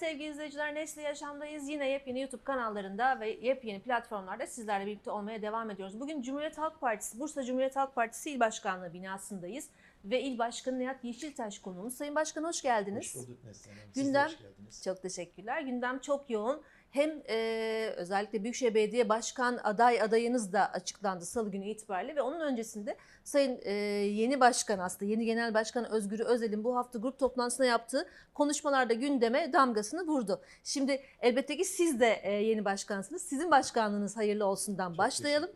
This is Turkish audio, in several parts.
sevgili izleyiciler. Nesli Yaşam'dayız. Yine yepyeni YouTube kanallarında ve yepyeni platformlarda sizlerle birlikte olmaya devam ediyoruz. Bugün Cumhuriyet Halk Partisi, Bursa Cumhuriyet Halk Partisi İl Başkanlığı binasındayız. Ve İl Başkanı Nihat Yeşiltaş konuğumuz. Sayın Başkan hoş geldiniz. Hoş bulduk Neslihan Hanım. Gündem- hoş geldiniz. Çok teşekkürler. Gündem çok yoğun. Hem e, özellikle Büyükşehir Belediye Başkan aday adayınız da açıklandı Salı günü itibariyle ve onun öncesinde Sayın e, yeni başkan aslında yeni genel başkan Özgür Özel'in bu hafta grup toplantısında yaptığı konuşmalarda gündeme damgasını vurdu. Şimdi elbette ki siz de e, yeni başkansınız. Sizin başkanlığınız hayırlı olsundan Çok başlayalım.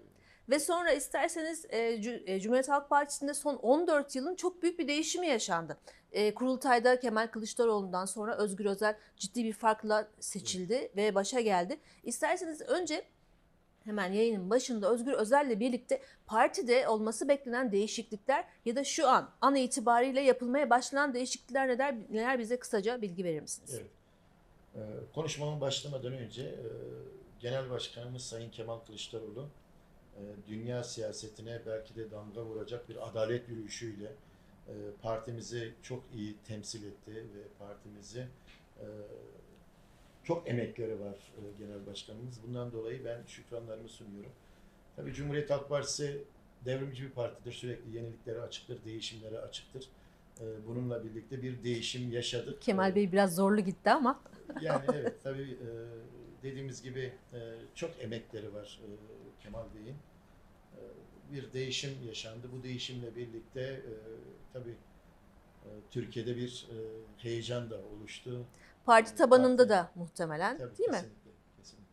Ve sonra isterseniz e, e, Cumhuriyet Halk Partisi'nde son 14 yılın çok büyük bir değişimi yaşandı. E, Kurultayda Kemal Kılıçdaroğlu'ndan sonra Özgür Özel ciddi bir farkla seçildi ve başa geldi. İsterseniz önce hemen yayının başında Özgür Özel'le birlikte partide olması beklenen değişiklikler ya da şu an an itibariyle yapılmaya başlanan değişiklikler neler, neler bize kısaca bilgi verir misiniz? Evet. Ee, konuşmama başlamadan önce Genel Başkanımız Sayın Kemal Kılıçdaroğlu dünya siyasetine belki de damga vuracak bir adalet yürüyüşüyle e, partimizi çok iyi temsil etti ve partimizi e, çok emekleri var e, Genel Başkanımız. Bundan dolayı ben şükranlarımı sunuyorum. Tabii Cumhuriyet Halk Partisi devrimci bir partidir. Sürekli yeniliklere açıktır, değişimlere açıktır. E, Bununla birlikte bir değişim yaşadık. Kemal E, Bey biraz zorlu gitti ama yani evet tabii e, dediğimiz gibi e, çok emekleri var e, Kemal Bey'in. E, bir değişim yaşandı. Bu değişimle birlikte tabii Türkiye'de bir heyecan da oluştu. parti tabanında Parti- da muhtemelen Tabii, değil mi? kesinlikle, Kesinlikle.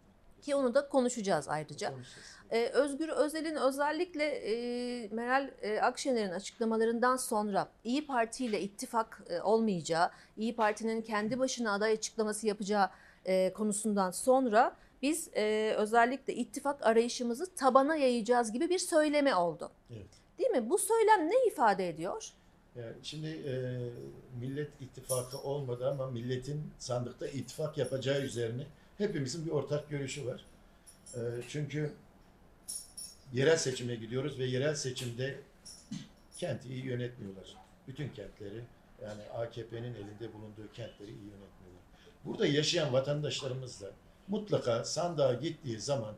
Ki onu da konuşacağız ayrıca. Konuşacağız. Ee, Özgür Özel'in özellikle e, Meral e, Akşener'in açıklamalarından sonra İyi Parti ile ittifak e, olmayacağı, İyi Parti'nin kendi başına aday açıklaması yapacağı e, konusundan sonra biz e, özellikle ittifak arayışımızı tabana yayacağız gibi bir söyleme oldu. Evet. Değil mi? Bu söylem ne ifade ediyor? Yani şimdi e, Millet İttifakı olmadı ama milletin sandıkta ittifak yapacağı üzerine hepimizin bir ortak görüşü var. E, çünkü yerel seçime gidiyoruz ve yerel seçimde kenti iyi yönetmiyorlar. Bütün kentleri yani AKP'nin elinde bulunduğu kentleri iyi yönetmiyorlar. Burada yaşayan vatandaşlarımız da mutlaka sandığa gittiği zaman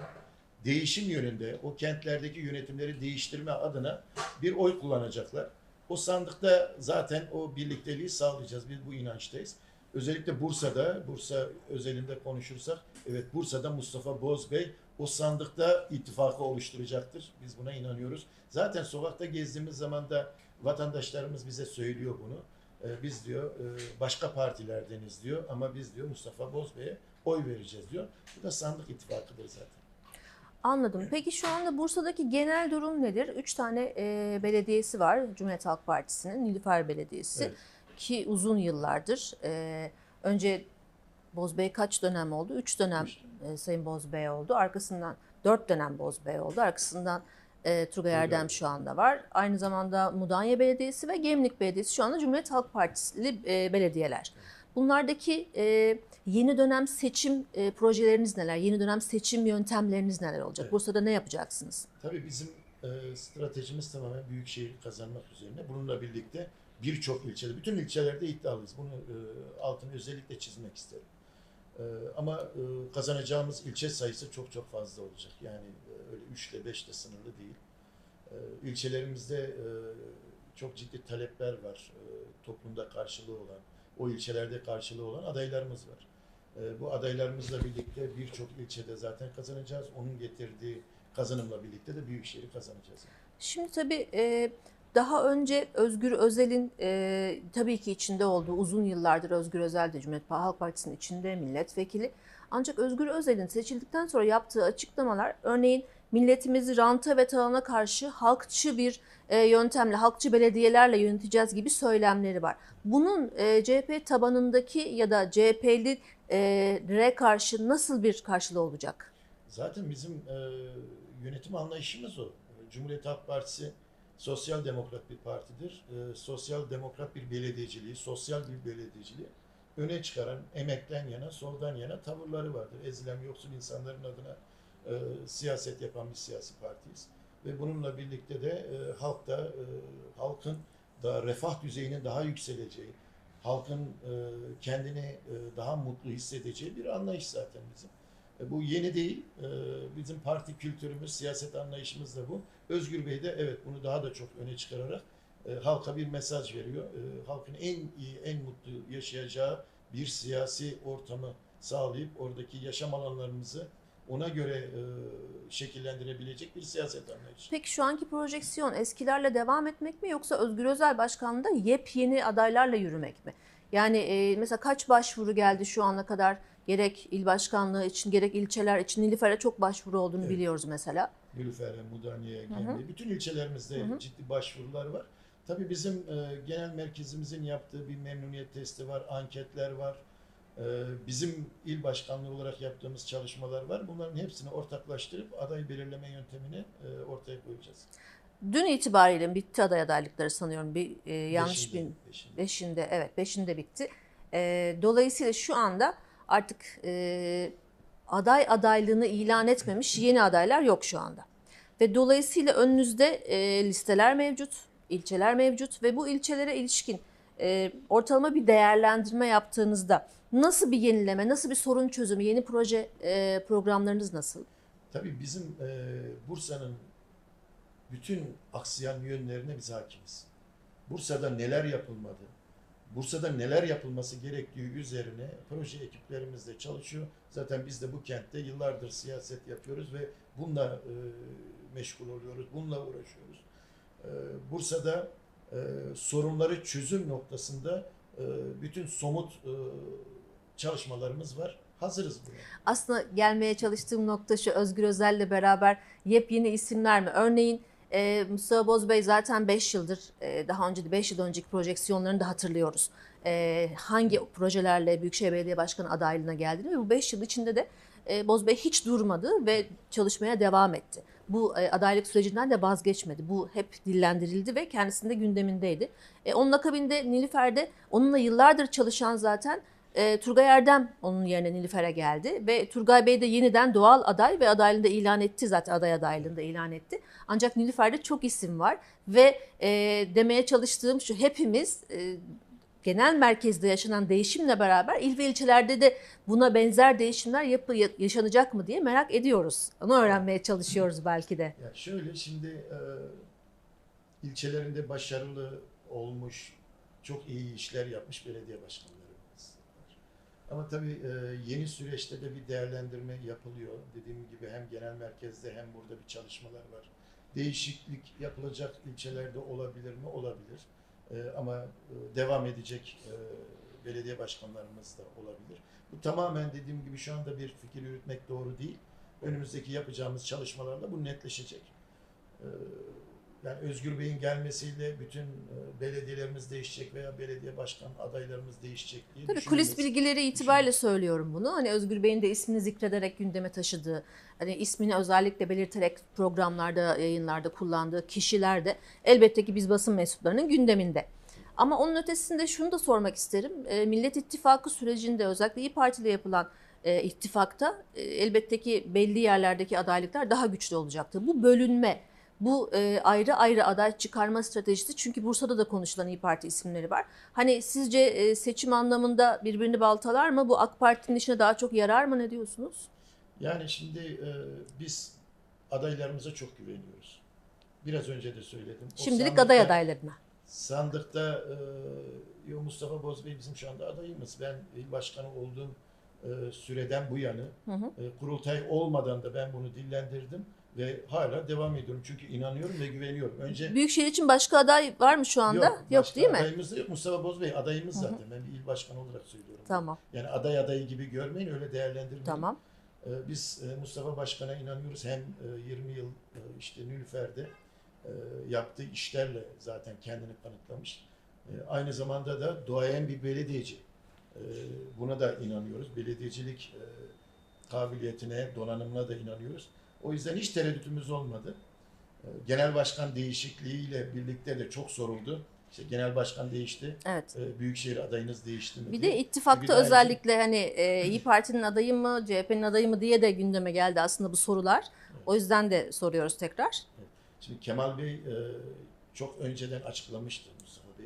değişim yönünde o kentlerdeki yönetimleri değiştirme adına bir oy kullanacaklar. O sandıkta zaten o birlikteliği sağlayacağız. Biz bu inançtayız. Özellikle Bursa'da, Bursa özelinde konuşursak, evet Bursa'da Mustafa Bozbey o sandıkta ittifakı oluşturacaktır. Biz buna inanıyoruz. Zaten sokakta gezdiğimiz zaman da vatandaşlarımız bize söylüyor bunu. Ee, biz diyor e, başka partilerdeniz diyor ama biz diyor Mustafa Bozbey'e oy vereceğiz diyor. Bu da sandık ittifakıdır zaten. Anladım. Peki şu anda Bursa'daki genel durum nedir? Üç tane e, belediyesi var Cumhuriyet Halk Partisi'nin. Nilüfer Belediyesi Evet. ki uzun yıllardır. e, önce Bozbey kaç dönem oldu? Üç dönem e, Sayın Bozbey oldu. Arkasından dört dönem Bozbey oldu. Arkasından e, Turgay Erdem şu anda var. Aynı zamanda Mudanya Belediyesi ve Gemlik Belediyesi şu anda Cumhuriyet Halk Partili e, belediyeler. Bunlardaki e, yeni dönem seçim e, projeleriniz neler? Yeni dönem seçim yöntemleriniz neler olacak? Evet. Bursa'da ne yapacaksınız? Tabii bizim e, stratejimiz tamamen büyük şehir kazanmak üzerine. Bununla birlikte birçok ilçede, bütün ilçelerde iddialıyız. Bunu e, altını özellikle çizmek isterim. E, ama e, kazanacağımız ilçe sayısı çok çok fazla olacak. Yani e, öyle 3 ile 5 ile sınırlı değil. E, ilçelerimizde çok ciddi talepler var. E, toplumda karşılığı olan, o ilçelerde karşılığı olan adaylarımız var. Bu adaylarımızla birlikte birçok ilçede zaten kazanacağız. Onun getirdiği kazanımla birlikte de Büyükşehir'i kazanacağız. Şimdi tabii e, daha önce Özgür Özel'in e, tabii ki içinde olduğu uzun yıllardır Özgür Özel de Cumhuriyet Halk Partisi'nin içinde milletvekili. Ancak Özgür Özel'in seçildikten sonra yaptığı açıklamalar örneğin milletimizi ranta ve talana karşı halkçı bir e, yöntemle, halkçı belediyelerle yöneteceğiz gibi söylemleri var. Bunun e, CHP tabanındaki ya da CHP'lilere karşı nasıl bir karşılığı olacak? Zaten bizim e, yönetim anlayışımız o. Cumhuriyet Halk Partisi sosyal demokrat bir partidir. E, sosyal demokrat bir belediyeciliği, sosyal bir belediyeciliği öne çıkaran emekten yana, soldan yana tavırları vardır. Ezilen yoksul insanların adına e, siyaset yapan bir siyasi partiyiz. Ve bununla birlikte de e, halk da, e, halkın da refah düzeyinin daha yükseleceği, halkın e, kendini e, daha mutlu hissedeceği bir anlayış zaten bizim. E, bu yeni değil. E, bizim parti kültürümüz, siyaset anlayışımız da bu. Özgür Bey de evet bunu daha da çok öne çıkararak e, halka bir mesaj veriyor. Halkın en iyi, en mutlu yaşayacağı bir siyasi ortamı sağlayıp oradaki yaşam alanlarımızı ona göre şekillendirebilecek bir siyaset anlayışı. Peki şu anki projeksiyon eskilerle devam etmek mi yoksa Özgür Özel Başkanlığı'nda yepyeni adaylarla yürümek mi? Yani mesela kaç başvuru geldi şu ana kadar gerek il başkanlığı için gerek ilçeler için Nilüfer'e çok başvuru olduğunu Evet. biliyoruz mesela. Nilüfer'e, Mudanya'ya. Gemli'ye, bütün ilçelerimizde Hı hı. ciddi başvurular var. Tabii bizim e, genel merkezimizin yaptığı bir memnuniyet testi var, anketler var. E, bizim il başkanlığı olarak yaptığımız çalışmalar var. Bunların hepsini ortaklaştırıp aday belirleme yöntemini e, ortaya koyacağız. Dün itibariyle bitti aday adaylıkları sanıyorum. Bir e, yanlış Beşinde, bir beşinde. Beşinde evet beşinde bitti. Ee, dolayısıyla şu anda artık e, aday adaylığını ilan etmemiş yeni adaylar yok şu anda. Ve dolayısıyla önünüzde e, listeler mevcut, ilçeler mevcut ve bu ilçelere ilişkin e, ortalama bir değerlendirme yaptığınızda nasıl bir yenileme, nasıl bir sorun çözümü, yeni proje e, programlarınız nasıl? Tabii bizim e, Bursa'nın bütün aksayan yönlerine biz hakimiz. Bursa'da neler yapılmadı, Bursa'da neler yapılması gerektiği üzerine proje ekiplerimiz de çalışıyor. Zaten biz de bu kentte yıllardır siyaset yapıyoruz ve bununla e, meşgul oluyoruz, bununla uğraşıyoruz. E, Bursa'da e, sorunları çözüm noktasında e, bütün somut e, çalışmalarımız var. Hazırız buna. aslında gelmeye çalıştığım nokta şu Özgür Özel'le beraber yepyeni isimler mi? Örneğin e, Mustafa Bozbey zaten 5 yıldır e, daha önce de 5 yıl önceki projeksiyonlarını da hatırlıyoruz. E, hangi projelerle Büyükşehir Belediye Başkanı adaylığına geldiğini ve bu 5 yıl içinde de e, Bozbey hiç durmadı ve çalışmaya devam etti. Bu e, adaylık sürecinden de vazgeçmedi. Bu hep dillendirildi ve kendisinde gündemindeydi. E, onun akabinde Nilüfer'de onunla yıllardır çalışan zaten e, Turgay Erdem onun yerine Nilüfer'e geldi ve Turgay Bey de yeniden doğal aday ve adaylığını da ilan etti zaten aday adaylığını da ilan etti. Ancak Nilüfer'de çok isim var ve e, demeye çalıştığım şu hepimiz e, genel merkezde yaşanan değişimle beraber il ve ilçelerde de buna benzer değişimler yapı, yaşanacak mı diye merak ediyoruz. Onu öğrenmeye çalışıyoruz belki de. Ya şöyle şimdi e, ilçelerinde başarılı olmuş, çok iyi işler yapmış belediye başkanlarımız var. Ama tabii e, yeni süreçte de bir değerlendirme yapılıyor. Dediğim gibi hem genel merkezde hem burada bir çalışmalar var. Değişiklik yapılacak ilçelerde olabilir mi? Olabilir. E, ama e, devam edecek belediye başkanlarımız da olabilir. Bu tamamen dediğim gibi şu anda bir fikir yürütmek doğru değil önümüzdeki yapacağımız çalışmalarla bu netleşecek. Yani Özgür Bey'in gelmesiyle bütün e, belediyelerimiz değişecek veya belediye başkan adaylarımız değişecek diye Tabii kulis bilgileri itibariyle söylüyorum bunu. Hani Özgür Bey'in de ismini zikrederek gündeme taşıdığı, hani ismini özellikle belirterek programlarda, yayınlarda kullandığı kişiler de elbette ki biz basın mensuplarının gündeminde. Ama onun ötesinde şunu da sormak isterim. E, Millet İttifakı sürecinde özellikle İyi Parti ile yapılan e, ittifakta e, elbette ki belli yerlerdeki adaylıklar daha güçlü olacaktı. Bu bölünme, bu e, ayrı ayrı aday çıkarma stratejisi çünkü Bursa'da da konuşulan İyi Parti isimleri var. Hani sizce e, seçim anlamında birbirini baltalar mı? Bu AK Parti'nin işine daha çok yarar mı? Ne diyorsunuz? Yani şimdi e, biz adaylarımıza çok güveniyoruz. Biraz önce de söyledim. O Şimdilik sandıkta- aday adaylarına. Sandıkta e, Mustafa Bozbey bizim şu anda adayımız. Ben il başkanı olduğum e, süreden bu yana Hı hı. e, kurultay olmadan da ben bunu dillendirdim ve hala devam ediyorum. Çünkü inanıyorum ve güveniyorum. Önce Büyükşehir için başka aday var mı şu anda? Yok, başka değil mi? Adayımız da yok. Mustafa Bozbey adayımız Hı hı. zaten. Ben bir il başkanı olarak söylüyorum. Tamam, Yani aday adayı gibi görmeyin öyle değerlendirmeyin. tamam. Ee, Biz e, Mustafa Başkan'a inanıyoruz. Hem e, 20 yıl e, işte Nülfer'de e, yaptığı işlerle zaten kendini kanıtlamış. E, Aynı zamanda da doğayan bir belediyeci. E, Buna da inanıyoruz. Belediyecilik e, kabiliyetine, donanımına da inanıyoruz. O yüzden hiç tereddütümüz olmadı. E, Genel başkan değişikliğiyle birlikte de çok soruldu. İşte genel başkan değişti. Evet. E, Büyükşehir adayınız değişti mi Bir diye. de Bir ittifakta aynı- özellikle hani e, İyi Parti'nin adayı mı, CHP'nin adayı mı diye de gündeme geldi aslında bu sorular. O yüzden de soruyoruz tekrar. Şimdi Kemal Bey e, çok önceden açıklamıştı Mustafa Bey.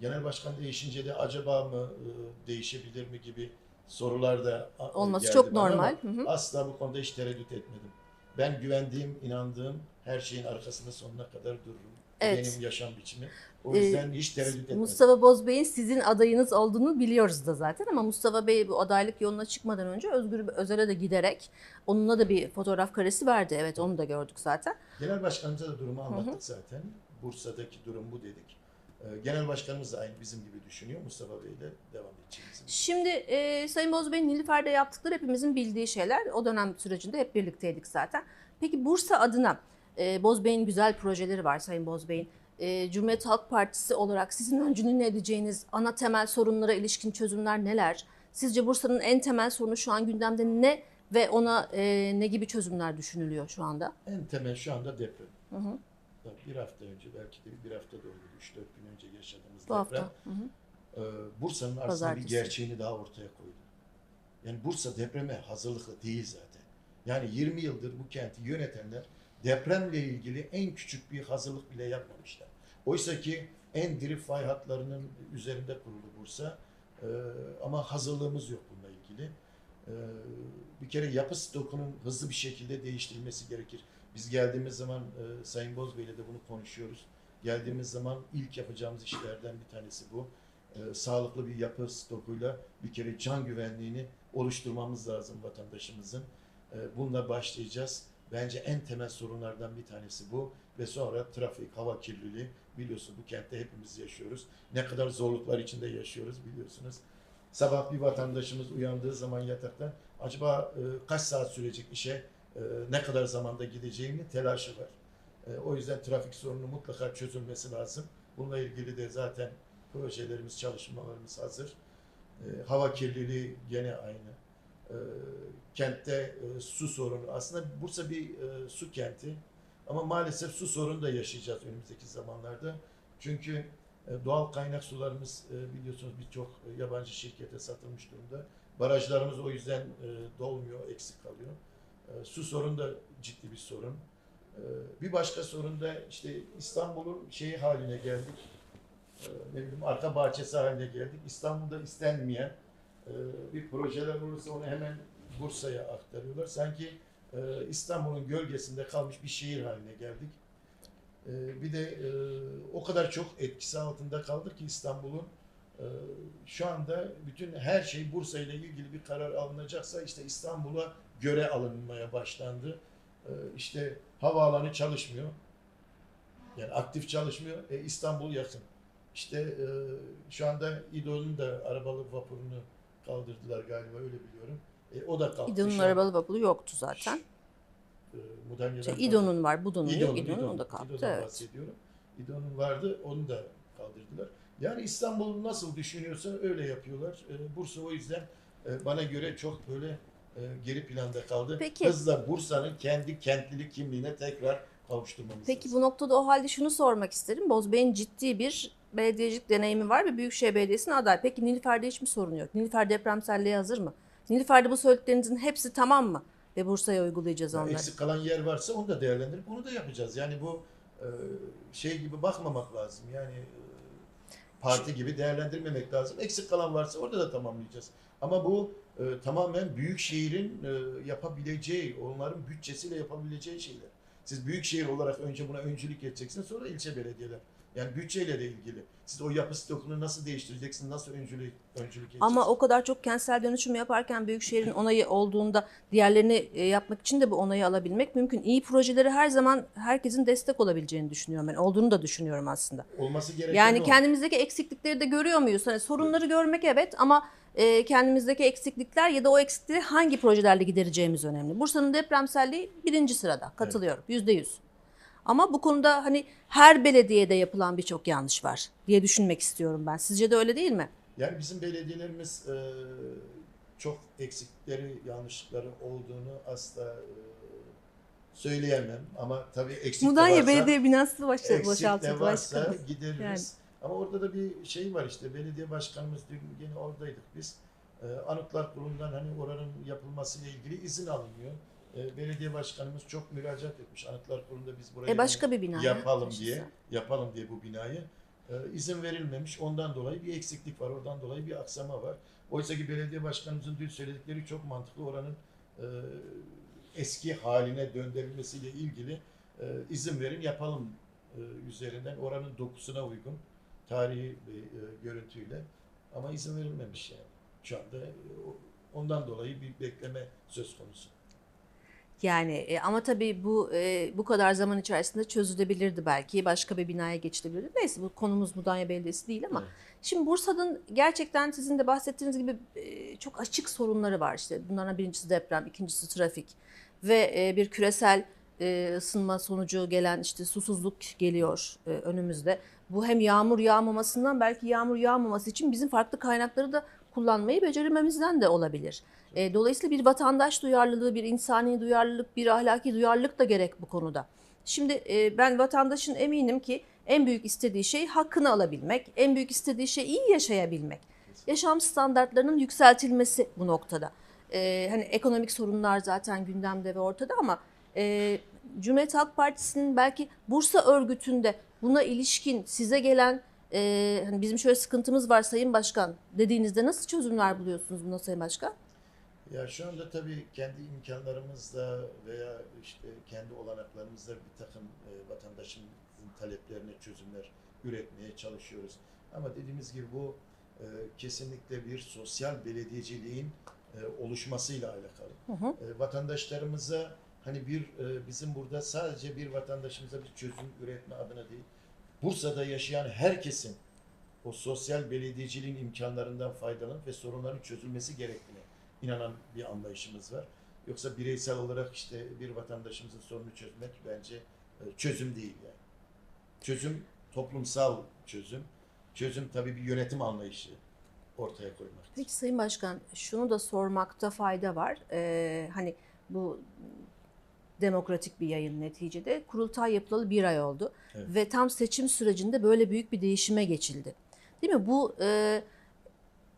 genel başkan değişince de acaba mı e, değişebilir mi gibi sorular da a- Olması çok normal. Hı hı. Asla bu konuda hiç tereddüt etmedim. Ben güvendiğim, inandığım her şeyin arkasında sonuna kadar dururum. Evet. Benim yaşam biçimi. O Ee, yüzden hiç tereddüt etmedim. Mustafa Bozbey'in sizin adayınız olduğunu biliyoruz da zaten ama Mustafa Bey bu adaylık yoluna çıkmadan önce Özgür Özel'e de giderek onunla da bir fotoğraf karesi verdi. Evet onu da gördük zaten. Genel başkanımıza da durumu anlattık zaten. Bursa'daki durum bu dedik. Ee, Genel başkanımız da aynı bizim gibi düşünüyor. Mustafa Bey ile devam edeceğimizi. Şimdi e, Sayın Bozbey'in Nilüfer'de yaptıkları hepimizin bildiği şeyler. O dönem sürecinde hep birlikteydik zaten. Peki Bursa adına e, Bozbey'in güzel projeleri var Sayın Bozbey'in. E, Cumhuriyet Halk Partisi olarak sizin öncülüğünü ne edeceğiniz ana temel sorunlara ilişkin çözümler neler? Sizce Bursa'nın en temel sorunu şu an gündemde ne ve ona e, ne gibi çözümler düşünülüyor şu anda? En temel şu anda deprem. Hı hı. Bir hafta önce belki de bir hafta da oldu. 3-4 gün önce yaşadığımız Bu deprem. hafta. Hı hı. Ee, Bursa'nın aslında bir gerçeğini daha ortaya koydu. Yani Bursa depreme hazırlıklı değil zaten. Yani 20 yıldır bu kenti yönetenler depremle ilgili en küçük bir hazırlık bile yapmamışlar. Oysa ki en diri fay hatlarının üzerinde kurulu Bursa. Ee, ama hazırlığımız yok bununla ilgili. Ee, bir kere yapı stokunun hızlı bir şekilde değiştirilmesi gerekir. Biz geldiğimiz zaman e, Sayın Bozbey'le de bunu konuşuyoruz. Geldiğimiz zaman ilk yapacağımız işlerden bir tanesi bu. Ee, sağlıklı bir yapı stokuyla bir kere can güvenliğini oluşturmamız lazım vatandaşımızın. Ee, bununla başlayacağız. Bence en temel sorunlardan bir tanesi bu. Ve sonra trafik, hava kirliliği. Biliyorsunuz bu kentte hepimiz yaşıyoruz. Ne kadar zorluklar içinde yaşıyoruz biliyorsunuz. Sabah bir vatandaşımız uyandığı zaman yataktan acaba e, kaç saat sürecek işe, e, ne kadar zamanda gideceğini telaşı var. E, o yüzden trafik sorunu mutlaka çözülmesi lazım. Bununla ilgili de zaten projelerimiz, çalışmalarımız hazır. E, hava kirliliği gene aynı. Kentte su sorunu. Aslında Bursa bir su kenti. Ama maalesef su sorunu da yaşayacağız önümüzdeki zamanlarda. Çünkü doğal kaynak sularımız biliyorsunuz birçok e, yabancı şirkete satılmış durumda. Barajlarımız o yüzden dolmuyor, eksik kalıyor. E, su sorunu da ciddi bir sorun. E, bir başka sorun da işte İstanbul'un şeyi haline geldik. E, ne bileyim arka bahçesi haline geldik. İstanbul'da istenmeyen e, bir projeler olursa onu hemen Bursa'ya aktarıyorlar. Sanki e, İstanbul'un gölgesinde kalmış bir şehir haline geldik. Bir de e, o kadar çok etkisi altında kaldık ki İstanbul'un şu anda bütün her şey Bursa ile ilgili bir karar alınacaksa işte İstanbul'a göre alınmaya başlandı. E, işte havaalanı çalışmıyor. Yani aktif çalışmıyor. E, İstanbul yakın. İşte e, şu anda İDO'nun da arabalı vapurunu kaldırdılar galiba öyle biliyorum. E, o da kalktı. İDO'nun arabalı vapuru yoktu zaten. e, Mudanya'dan Şey. İDO'nun var, Budo'nun yok. İDO'nun, İDO'nun İDO'nun, da kalktı. İDO'dan Evet. bahsediyorum. İDO'nun vardı, onu da kaldırdılar. Yani İstanbul nasıl düşünüyorsa öyle yapıyorlar. Ee, Bursa o yüzden e, bana göre çok böyle e, geri planda kaldı. Peki. Hızla Bursa'nın kendi kentlilik kimliğine tekrar kavuşturmamız Peki lazım. bu noktada o halde şunu sormak isterim. Bozbey'in ciddi bir belediyecilik deneyimi var ve Büyükşehir Belediyesi'ne aday. Peki Nilüfer'de hiç mi sorun yok? Nilüfer depremselliğe hazır mı? Nilüfer'de bu söylediklerinizin hepsi tamam mı? Ve Bursa'ya uygulayacağız Yani onları. eksik kalan yer varsa onu da değerlendirip onu da yapacağız. Yani bu e, şey gibi bakmamak lazım. Yani e, parti gibi değerlendirmemek lazım. Eksik kalan varsa orada da tamamlayacağız. Ama bu e, tamamen büyük şehrin e, yapabileceği, onların bütçesiyle yapabileceği şeyler. Siz büyük şehir olarak önce buna öncülük edeceksiniz, sonra ilçe belediyeler. Yani bütçeyle de ilgili. Siz o yapı stokunu nasıl değiştireceksiniz, nasıl öncülük, öncülük edeceksiniz? Ama o kadar çok kentsel dönüşüm yaparken Büyükşehir'in onayı olduğunda diğerlerini e, yapmak için de bu onayı alabilmek mümkün. İyi projeleri her zaman herkesin destek olabileceğini düşünüyorum ben. Olduğunu da düşünüyorum aslında. olması gereken Yani o. kendimizdeki eksiklikleri de görüyor muyuz? Hani sorunları görmek evet ama e, kendimizdeki eksiklikler ya da o eksiklikleri hangi projelerle gidereceğimiz önemli. Bursa'nın depremselliği birinci sırada. Katılıyorum. Yüzde yüz. Ama bu konuda hani her belediyede yapılan birçok yanlış var diye düşünmek istiyorum ben. Sizce de öyle değil mi? Yani bizim belediyelerimiz e, çok eksikleri, yanlışlıkları olduğunu asla e, söyleyemem. Ama tabii eksik de Mudanya varsa, Belediye binası boş, eksik de boşaltıldı varsa başkanım. gideririz. Yani. Ama orada da bir şey var işte belediye başkanımız dün yine oradaydık biz. E, Anıtlar Kurulu'ndan hani oranın yapılmasıyla ilgili izin alınıyor. E, belediye başkanımız çok müracaat etmiş. Anıtlar Kurulu'nda biz burayı E başka bir bina. yapalım Yaşasın. diye, yapalım diye bu binayı. e, izin verilmemiş. Ondan dolayı bir eksiklik var. Oradan dolayı bir aksama var. Oysa ki belediye başkanımızın dün söyledikleri çok mantıklı. Oranın e, eski haline döndürülmesiyle ilgili e, izin verin yapalım e, üzerinden oranın dokusuna uygun tarihi bir e, görüntüyle ama izin verilmemiş yani. Şu anda e, ondan dolayı bir bekleme söz konusu. Yani e, ama tabii bu e, bu kadar zaman içerisinde çözülebilirdi belki. Başka bir binaya geçilebilirdi. Neyse bu konumuz Mudanya Belediyesi değil ama Evet. şimdi Bursa'nın gerçekten sizin de bahsettiğiniz gibi e, çok açık sorunları var işte. Bunlardan birincisi deprem, ikincisi trafik ve e, bir küresel e, ısınma sonucu gelen işte susuzluk geliyor e, önümüzde. Bu hem yağmur yağmamasından belki yağmur yağmaması için bizim farklı kaynakları da kullanmayı becerememizden de olabilir. E, dolayısıyla bir vatandaş duyarlılığı, bir insani duyarlılık, bir ahlaki duyarlılık da gerek bu konuda. Şimdi ben vatandaşın eminim ki en büyük istediği şey hakkını alabilmek, en büyük istediği şey iyi yaşayabilmek. Yaşam standartlarının yükseltilmesi bu noktada. E, hani ekonomik sorunlar zaten gündemde ve ortada ama e, Cumhuriyet Halk Partisi'nin belki Bursa örgütünde buna ilişkin size gelen e, hani bizim şöyle sıkıntımız var Sayın Başkan dediğinizde nasıl çözümler buluyorsunuz buna Sayın Başkan? Ya şu anda tabii kendi imkanlarımızla veya işte kendi olanaklarımızla bir takım e, vatandaşımızın taleplerine çözümler üretmeye çalışıyoruz. Ama dediğimiz gibi bu e, kesinlikle bir sosyal belediyeciliğin e, oluşmasıyla alakalı. Hı hı. E, vatandaşlarımıza hani bir e, bizim burada sadece bir vatandaşımıza bir çözüm üretme adına değil, Bursa'da yaşayan herkesin o sosyal belediyeciliğin imkanlarından faydalanıp ve sorunların çözülmesi gerektiğine inanan bir anlayışımız var. Yoksa bireysel olarak işte bir vatandaşımızın sorunu çözmek bence e, çözüm değil yani. Çözüm toplumsal çözüm. Çözüm tabii bir yönetim anlayışı ortaya koymak. Peki Sayın Başkan şunu da sormakta fayda var. Ee, hani bu demokratik bir yayın neticede kurultay yapılalı bir ay oldu. Evet. Ve tam seçim sürecinde böyle büyük bir değişime geçildi. Değil mi? Bu e,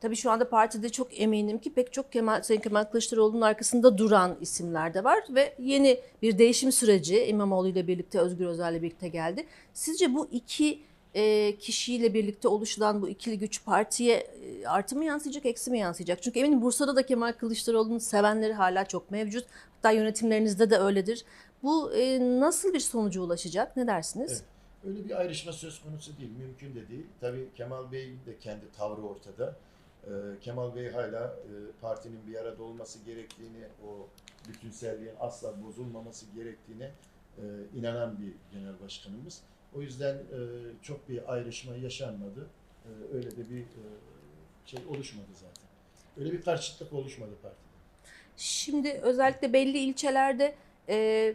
tabii şu anda partide çok eminim ki pek çok Kemal, Sayın Kemal Kılıçdaroğlu'nun arkasında duran isimler de var. Ve yeni bir değişim süreci İmamoğlu ile birlikte Özgür Özel ile birlikte geldi. Sizce bu iki e, kişiyle birlikte oluşulan bu ikili güç partiye e, artı mı yansıyacak, eksi mi yansıyacak? Çünkü eminim Bursa'da da Kemal Kılıçdaroğlu'nun sevenleri hala çok mevcut. Hatta yönetimlerinizde de öyledir. Bu e, nasıl bir sonuca ulaşacak? Ne dersiniz? Evet. Öyle bir ayrışma söz konusu değil, mümkün de değil. Tabii Kemal Bey'in de kendi tavrı ortada. Ee, Kemal Bey hala e, partinin bir arada olması gerektiğini, o bütünselliğin asla bozulmaması gerektiğine e, inanan bir genel başkanımız. O yüzden e, çok bir ayrışma yaşanmadı. E, öyle de bir e, şey oluşmadı zaten. Öyle bir karşıtlık oluşmadı partide. Şimdi özellikle belli ilçelerde e,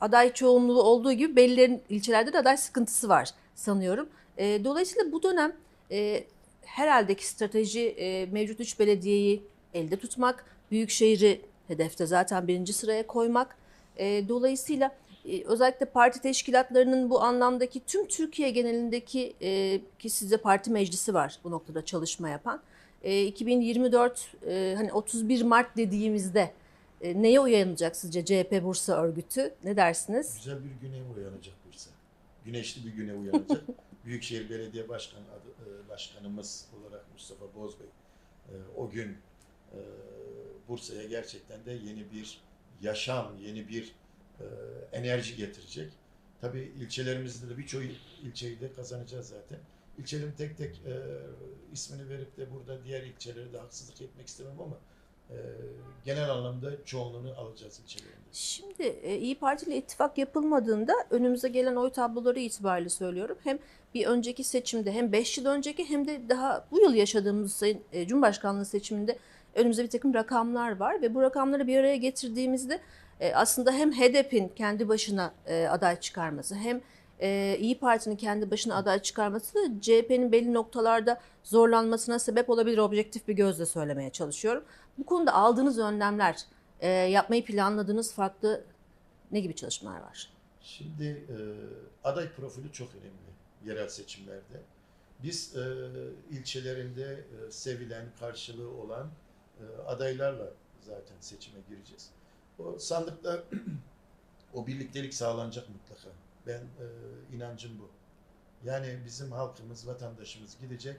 aday çoğunluğu olduğu gibi belli ilçelerde de aday sıkıntısı var sanıyorum. E, dolayısıyla bu dönem e, herhalde ki strateji e, mevcut üç belediyeyi elde tutmak, büyükşehiri hedefte zaten birinci sıraya koymak. E, dolayısıyla özellikle parti teşkilatlarının bu anlamdaki tüm Türkiye genelindeki e, ki sizde parti meclisi var bu noktada çalışma yapan. E, 2024 e, hani 31 Mart dediğimizde e, neye uyanacak sizce CHP Bursa örgütü? Ne dersiniz? Güzel bir güne uyanacak Bursa. Güneşli bir güne uyanacak. Büyükşehir Belediye Başkanı adı, e, Başkanımız olarak Mustafa Bozbey e, o gün e, Bursa'ya gerçekten de yeni bir yaşam, yeni bir e, enerji getirecek. Tabii ilçelerimizde de birçok ilçeyi de kazanacağız zaten. İlçelerin tek tek e, ismini verip de burada diğer ilçelere de haksızlık etmek istemem ama e, genel anlamda çoğunluğunu alacağız ilçelerinde. Şimdi e, İyi Parti ile ittifak yapılmadığında önümüze gelen oy tabloları itibariyle söylüyorum. Hem bir önceki seçimde hem 5 yıl önceki hem de daha bu yıl yaşadığımız Sayın e, Cumhurbaşkanlığı seçiminde önümüzde bir takım rakamlar var ve bu rakamları bir araya getirdiğimizde e, aslında hem HDP'nin kendi başına e, aday çıkarması hem e, İyi Parti'nin kendi başına aday çıkarması da CHP'nin belli noktalarda zorlanmasına sebep olabilir objektif bir gözle söylemeye çalışıyorum. Bu konuda aldığınız önlemler, yapmayı planladığınız farklı ne gibi çalışmalar var? Şimdi aday profili çok önemli yerel seçimlerde. Biz e, ilçelerinde sevilen, karşılığı olan adaylarla zaten seçime gireceğiz. O sandıkta o birliktelik sağlanacak mutlaka. Ben e, inancım bu. Yani bizim halkımız, vatandaşımız gidecek.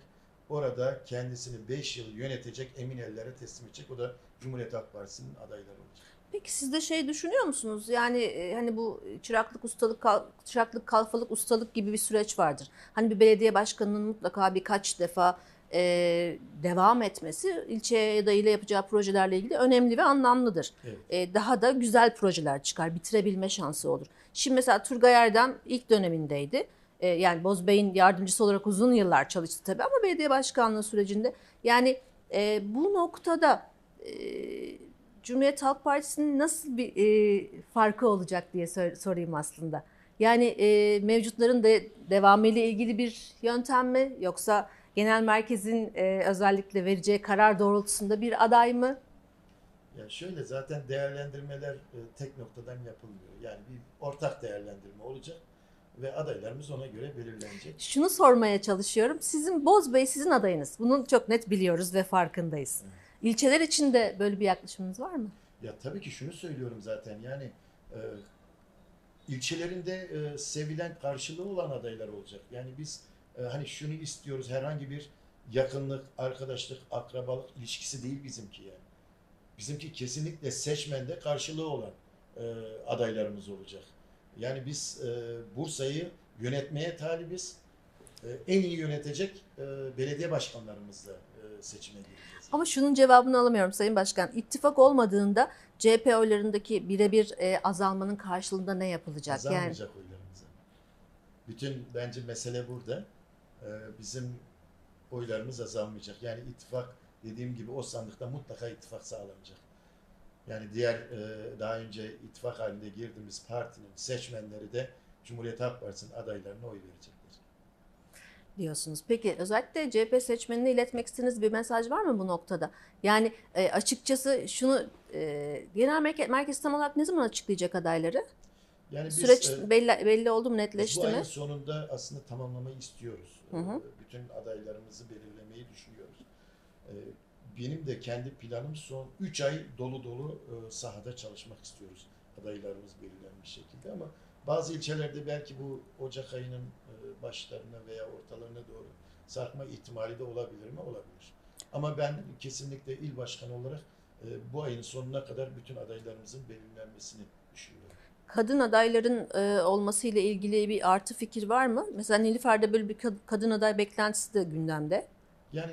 Orada kendisini 5 yıl yönetecek, emin ellere teslim edecek. O da Cumhuriyet Halk Partisi'nin adayları olacak. Peki siz de şey düşünüyor musunuz? Yani e, hani bu çıraklık ustalık çıraklık kalfalık ustalık gibi bir süreç vardır. Hani bir belediye başkanının mutlaka birkaç defa e, devam etmesi ilçeye ya da ile yapacağı projelerle ilgili önemli ve anlamlıdır. Evet. E, daha da güzel projeler çıkar, bitirebilme şansı olur. Şimdi mesela Turgay Erdem ilk dönemindeydi. E, yani Bozbey'in yardımcısı olarak uzun yıllar çalıştı tabii ama belediye başkanlığı sürecinde yani e, bu noktada e, Cumhuriyet Halk Partisi'nin nasıl bir e, farkı olacak diye sor- sorayım aslında. Yani e, mevcutların da devamı ile ilgili bir yöntem mi yoksa genel merkezin e, özellikle vereceği karar doğrultusunda bir aday mı? Ya şöyle zaten değerlendirmeler e, tek noktadan yapılmıyor. Yani bir ortak değerlendirme olacak ve adaylarımız ona göre belirlenecek. Şunu sormaya çalışıyorum. Sizin Bozbey sizin adayınız. Bunu çok net biliyoruz ve farkındayız. İlçeler için de böyle bir yaklaşımınız var mı? Ya tabii ki şunu söylüyorum zaten yani e, ilçelerinde e, sevilen karşılığı olan adaylar olacak. Yani biz e, hani şunu istiyoruz herhangi bir yakınlık, arkadaşlık, akrabalık ilişkisi değil bizimki yani. Bizimki kesinlikle seçmende karşılığı olan e, adaylarımız olacak. Yani biz e, Bursa'yı yönetmeye talibiz. E, en iyi yönetecek e, belediye başkanlarımızla e, seçime gireceğiz. Ama şunun cevabını alamıyorum Sayın Başkan. İttifak olmadığında CHP oylarındaki birebir e, azalmanın karşılığında ne yapılacak? Yani Kazanmayacak oylarımızı. Bütün bence mesele burada. Ee, bizim oylarımız azalmayacak. Yani ittifak dediğim gibi o sandıkta mutlaka ittifak sağlanacak. Yani diğer e, daha önce ittifak halinde girdiğimiz partinin seçmenleri de Cumhuriyet Halk Partisi'nin adaylarına oy verecekler. diyorsunuz. Peki özellikle CHP seçmenine iletmek istediğiniz bir mesaj var mı bu noktada? Yani e, açıkçası şunu e, genel merkez, merkez tam olarak ne zaman açıklayacak adayları? Yani biz Süreç e, belli, belli oldu mu, netleşti bu ayın mi? sonunda aslında tamamlamayı istiyoruz. Hı hı. Ee, Bütün adaylarımızı belirlemeyi düşünüyoruz. Ee, Benim de kendi planım son 3 ay dolu dolu e, sahada çalışmak istiyoruz. Adaylarımız belirlenmiş şekilde ama bazı ilçelerde belki bu Ocak ayının e, başlarına veya ortalarına doğru sarkma ihtimali de olabilir mi? Olabilir. Ama ben kesinlikle il başkanı olarak e, bu ayın sonuna kadar bütün adaylarımızın belirlenmesini düşünüyorum. Kadın adayların e, olması ile ilgili bir artı fikir var mı? Mesela Nilüfer'de böyle bir kad- kadın aday beklentisi de gündemde. Yani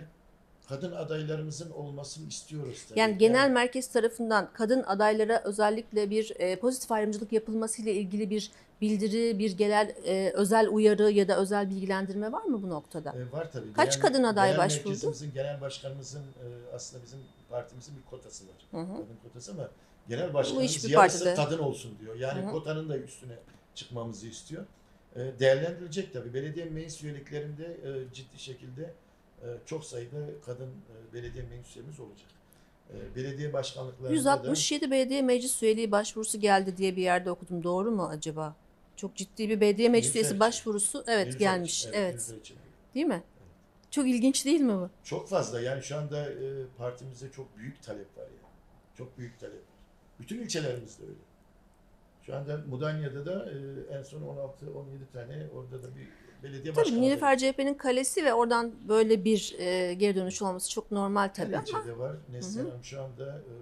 kadın adaylarımızın olmasını istiyoruz tabii. Yani genel merkez tarafından kadın adaylara özellikle bir e, pozitif ayrımcılık yapılması ile ilgili bir bildiri, bir genel e, özel uyarı ya da özel bilgilendirme var mı bu noktada? E, var tabii. Kaç Genel- kadın aday genel başvurdu? merkezimizin, genel başkanımızın e, aslında bizim partimizin bir kotası var. Hı hı. Kadın kotası ama genel başkanımız yarısı kadın olsun diyor. Yani Hı hı. kotanın da üstüne çıkmamızı istiyor. E, değerlendirilecek tabii. Belediye meclis üyeliklerinde e, ciddi şekilde e, çok sayıda kadın e, belediye meclis üyemiz olacak. E, belediye başkanlıklarında da 167 belediye meclis üyeliği başvurusu geldi diye bir yerde okudum. Doğru mu acaba? Çok ciddi bir belediye meclis üyesi için. başvurusu evet Nilüfer gelmiş. için, Evet. İçin. Değil mi? Çok ilginç değil mi bu? Çok fazla yani şu anda e, partimizde çok büyük talep var yani. Çok büyük talep var. Bütün ilçelerimizde öyle. Şu anda Mudanya'da da e, en son 16-17 tane orada da bir belediye Tabii başkanı. Nilüfer CHP'nin kalesi ve oradan böyle bir e, geri dönüş olması çok normal tabii Her ama ilçede var. Neslihan. Hanım şu anda e,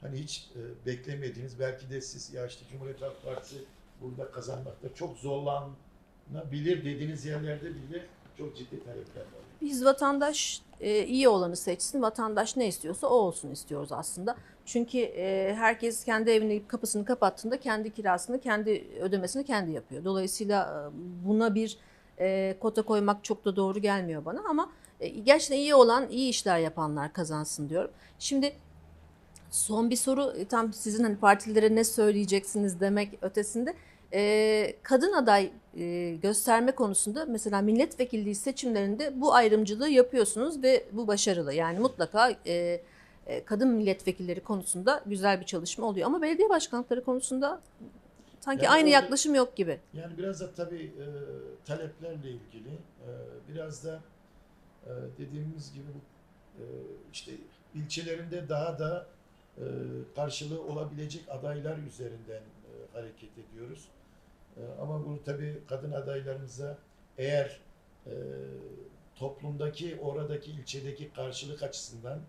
hani hiç e, beklemediğiniz belki de siz ya işte Cumhuriyet Halk Partisi burada kazanmakta çok zorlanabilir dediğiniz yerlerde bile çok ciddi talepler var. Biz vatandaş e, iyi olanı seçsin, vatandaş ne istiyorsa o olsun istiyoruz aslında. Çünkü e, herkes kendi evini kapısını kapattığında kendi kirasını, kendi ödemesini kendi yapıyor. Dolayısıyla e, buna bir e, kota koymak çok da doğru gelmiyor bana ama e, gerçekten iyi olan, iyi işler yapanlar kazansın diyorum. Şimdi son bir soru e, tam sizin hani partilere ne söyleyeceksiniz demek ötesinde. E, kadın aday e, gösterme konusunda mesela milletvekilliği seçimlerinde bu ayrımcılığı yapıyorsunuz ve bu başarılı. Yani mutlaka e, e, kadın milletvekilleri konusunda güzel bir çalışma oluyor. Ama belediye başkanlıkları konusunda sanki Yani aynı orada- yaklaşım yok gibi. Yani biraz da tabii e, taleplerle ilgili, e, biraz da e, dediğimiz gibi bu e, işte ilçelerinde daha da e, karşılığı olabilecek adaylar üzerinden hareket ediyoruz. E, ama bunu tabii kadın adaylarımıza eğer e, toplumdaki oradaki ilçedeki karşılık açısından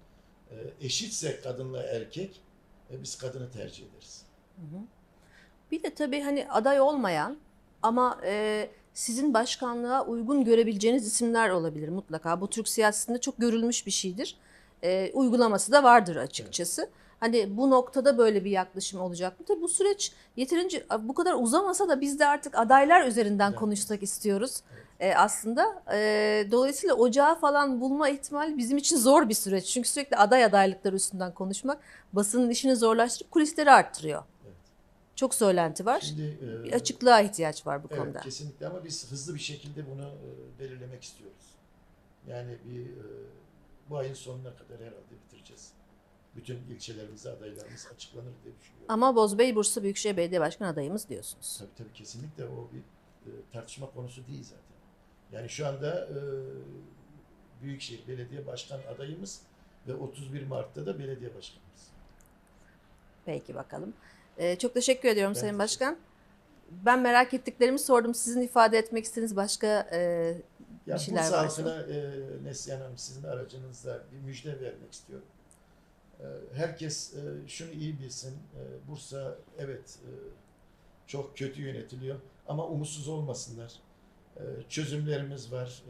e, eşitse kadınla erkek e, biz kadını tercih ederiz. Bir de tabii hani aday olmayan ama e, sizin başkanlığa uygun görebileceğiniz isimler olabilir mutlaka. Bu Türk siyasetinde çok görülmüş bir şeydir. E, uygulaması da vardır açıkçası. Hani bu noktada böyle bir yaklaşım olacak mı? Tabii bu süreç yeterince bu kadar uzamasa da biz de artık adaylar üzerinden Evet. konuşsak istiyoruz e, aslında. E, dolayısıyla ocağı falan bulma ihtimali bizim için zor bir süreç. Çünkü sürekli aday adaylıkları üstünden konuşmak basının işini zorlaştırıp kulisleri arttırıyor. Evet. Çok söylenti var. Şimdi e, Bir açıklığa ihtiyaç var bu Evet konuda. kesinlikle ama biz hızlı bir şekilde bunu e, belirlemek istiyoruz. Yani bir e, bu ayın sonuna kadar herhalde bitireceğiz. Bütün ilçelerimize adaylarımız açıklanır diye düşünüyorum. Ama Bozbey Bursa Büyükşehir Belediye Başkanı adayımız diyorsunuz. Tabii tabii kesinlikle o bir e, tartışma konusu değil zaten. Yani şu anda e, Büyükşehir Belediye Başkan adayımız ve 31 Mart'ta da belediye başkanımız. Peki bakalım. Ee, çok teşekkür ediyorum Ben Sayın teşekkür Başkan. Ben merak ettiklerimi sordum. Sizin ifade etmek istediğiniz başka e, Ya Bir şeyler Bursa varsa. halkına e, Neslihan Hanım sizin aracınızda bir müjde vermek istiyorum. E, herkes e, şunu iyi bilsin. E, Bursa evet e, çok kötü yönetiliyor ama umutsuz olmasınlar. Çözümlerimiz var.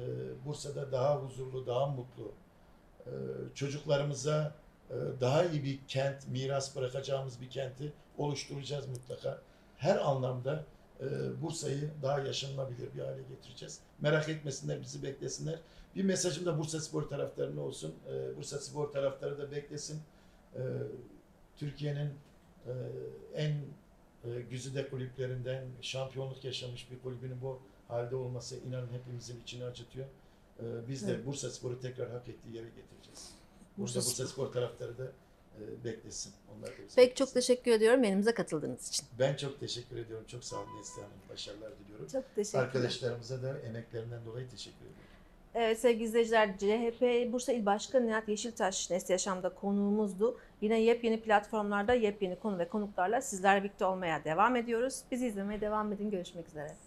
Bursa'da daha huzurlu, daha mutlu. Çocuklarımıza daha iyi bir kent, miras bırakacağımız bir kenti oluşturacağız mutlaka. Her anlamda Bursa'yı daha yaşanılabilir bir hale getireceğiz. Merak etmesinler, bizi beklesinler. Bir mesajım da Bursa Spor taraftarına olsun. Bursa Spor taraftarı da beklesin. E, Türkiye'nin e, en e, güzide kulüplerinden şampiyonluk yaşamış bir kulübünün bu halde olması inanın hepimizin içini acıtıyor. E, biz de Evet. Bursa Spor'u tekrar hak ettiği yere getireceğiz. Bursa Bursa, Spor- taraftarı da e, beklesin. Onlar da Peki çok beklesin. teşekkür ediyorum elimize katıldığınız için. Ben çok teşekkür ediyorum. Çok sağ olun Neslihan Hanım. Başarılar diliyorum. Çok teşekkürler. Arkadaşlarımıza da emeklerinden dolayı teşekkür ediyorum. Evet sevgili izleyiciler CHP Bursa İl Başkanı Nihat Yeşiltaş Nesli Yaşam'da konuğumuzdu. Yine yepyeni platformlarda yepyeni konu ve konuklarla sizlerle birlikte olmaya devam ediyoruz. Bizi izlemeye devam edin. Görüşmek üzere.